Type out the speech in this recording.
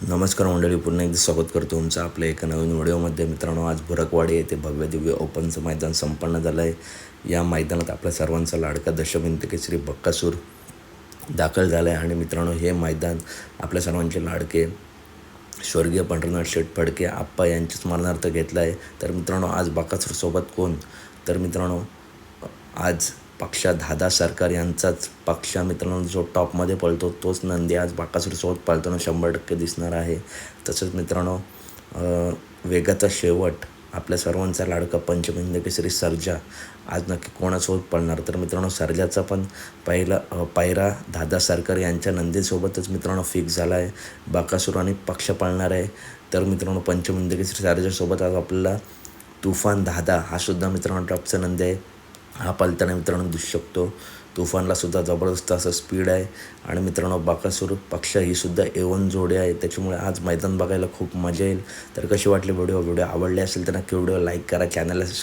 नमस्कार मंडळी पुन्हा एकदा स्वागत करतो तुमचं आपल्या एका नवीन व्हिडिओमध्ये. मित्रांनो आज भुरकवाडी येथे भव्य दिव्य ओपनचं मैदान संपन्न झालं आहे या मैदानात आपल्या सर्वांचा लाडका दशभिंत श्री बक्कासूर दाखल झाला आहे आणि मित्रांनो हे मैदान आपल्या सर्वांचे लाडके स्वर्गीय पंढरनाथ शेठ फडके आप्पा यांच्या स्मरणार्थ घेतलं आहे तर मित्रांनो आज बक्कासूरसोबत कोण? तर मित्रांनो आज पक्षा दादा सरकार यांचाच पक्ष. मित्रांनो जो टॉपमध्ये पळतो तोच नंदी आज बाकासूरसोबत पळताना शंभर टक्के दिसणार आहे. तसंच मित्रांनो वेगाचा शेवट आपल्या सर्वांचा लाडका पंचमिंद केसरी सर्जा. आज नक्की कोणासोबत पळणार? तर मित्रांनो सर्जाचा पण पहिला पायरा दादा सरकार यांच्या नंदीसोबतच मित्रांनो फिक्स झाला आहे बाकासूर आणि पक्ष पाळणार आहे. तर मित्रांनो पंचमिंद केसरी सर्जासोबत आज आपल्याला तुफान दादा हा सुद्धा मित्रांनो टॉपचा नंदी आहे. हा पालताना मित्रांनो दिसू शकतो. तुफानला सुद्धा जबरदस्त असं स्पीड आहे. आणि मित्रांनो बाकासूर पक्षा ही सुद्धा एवन जोडी आहे. त्याच्यामुळे आज मैदान बघायला खूप मजा येईल. तर कशी वाटली व्हिडिओ व्हिडिओ आवडले असेल तर नक्की व्हिडिओ लाईक करा. चॅनलला